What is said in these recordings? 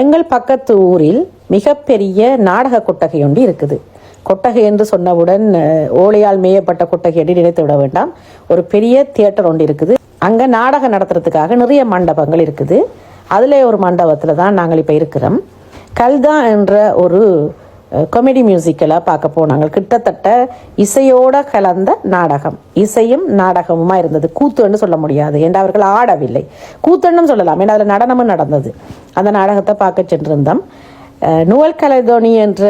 எங்கள் பக்கத்து ஊரில் மிகப்பெரிய நாடக கொட்டகை ஒன்று இருக்குது. கொட்டகை என்று சொன்னவுடன் ஓலையால் மேயப்பட்ட கொட்டகை என்று நினைத்து விட வேண்டாம். ஒரு பெரிய தியேட்டர் ஒன்று இருக்குது. அங்கே நாடகம் நடத்துறதுக்காக நிறைய மண்டபங்கள் இருக்குது. அதிலே ஒரு மண்டபத்தில் தான் நாங்கள் இப்போ இருக்கிறோம். கல்தா என்ற ஒரு கொமெடி மியூசிக்கலாக பார்க்க போனாங்க. கிட்டத்தட்ட இசையோட கலந்த நாடகம். இசையும் நாடகமுமா இருந்தது. கூத்துன்னு சொல்ல முடியாது. ஏன்னா அவர்கள் ஆடவில்லை. கூத்துன்னு சொல்லலாம். ஏன்னா அதில் நடனமும் நடந்தது. அந்த நாடகத்தை பார்க்க சென்றிருந்தோம். அஹ், நுவல் கலைதோனி என்ற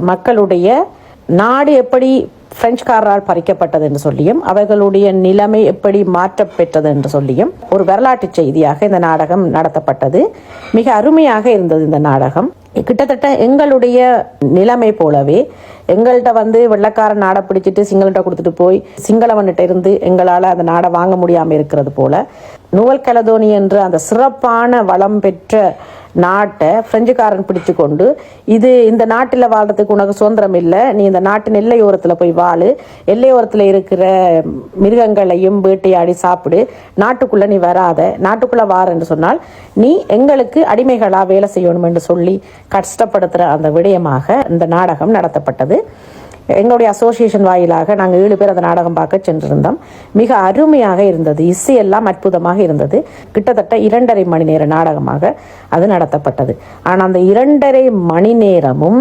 மக்களுடைய நாடு எப்படி பிரெஞ்சுக்காரரால் பறிக்கப்பட்டது என்று சொல்லியும் அவர்களுடைய நிலைமை எப்படி மாற்றப்பெற்றது என்று சொல்லியும் ஒரு வரலாற்று செய்தியாக இந்த நாடகம் நடத்தப்பட்டது. மிக அருமையாக இருந்தது இந்த நாடகம். கிட்டத்தட்ட எங்களுடைய நிலைமை போலவே எங்கள்கிட்ட வந்து வெள்ளக்காரன் நாடை பிடிச்சிட்டு சிங்கள்கிட்ட கொடுத்துட்டு போய் சிங்களவன்கிட்ட இருந்து எங்களால் அந்த நாடை வாங்க முடியாமல் இருக்கிறது போல நுவல் கலதோனி என்ற அந்த சிறப்பான வளம் பெற்ற நாட்டை பிரெஞ்சுக்காரன் பிடிச்சு கொண்டு இது இந்த நாட்டில் வாழ்றதுக்கு உனக்கு சுதந்திரம் இல்லை நீ இந்த நாட்டின் எல்லையோரத்தில் போய் வாழு எல்லையோரத்தில் இருக்கிற மிருகங்களையும் வேட்டையாடி சாப்பிடு நாட்டுக்குள்ளே நீ வராத நாட்டுக்குள்ளே வார என்று சொன்னால் நீ எங்களுக்கு அடிமைகளாக வேலை செய்யணும் என்று சொல்லி கஷ்டப்படுத்துகிற அந்த விடயமாக இந்த நாடகம் நடத்தப்பட்டது. எங்களுடைய அசோசியேஷன் வாயிலாக நாங்கள் ஏழு பேர் அந்த நாடகம் பார்க்க சென்றிருந்தோம். மிக அருமையாக இருந்தது. இசையெல்லாம் அற்புதமாக இருந்தது. கிட்டத்தட்ட இரண்டரை மணி நேர நாடகமாக அது நடத்தப்பட்டது. ஆனால் அந்த இரண்டரை மணி நேரமும்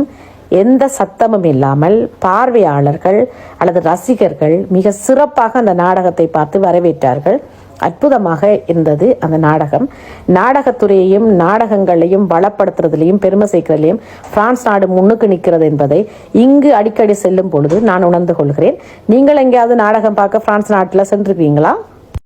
எந்த சத்தமும் இல்லாமல் பார்வையாளர்கள் அல்லது ரசிகர்கள் மிக சிறப்பாக அந்த நாடகத்தை பார்த்து வரவேற்றார்கள். அற்புதமாக இருந்தது அந்த நாடகம். நாடகத்துறையையும் நாடகங்களையும் வளப்படுத்துறதுலையும் பெருமை சேர்க்கிறதுலையும் பிரான்ஸ் நாடு முன்னுக்கு நிற்கிறது என்பதை இங்கு அடிக்கடி செல்லும் பொழுது நான் உணர்ந்து கொள்கிறேன். நீங்கள் எங்கேயாவது நாடகம் பார்க்க பிரான்ஸ் நாட்டில் சென்றிருக்கீங்களா?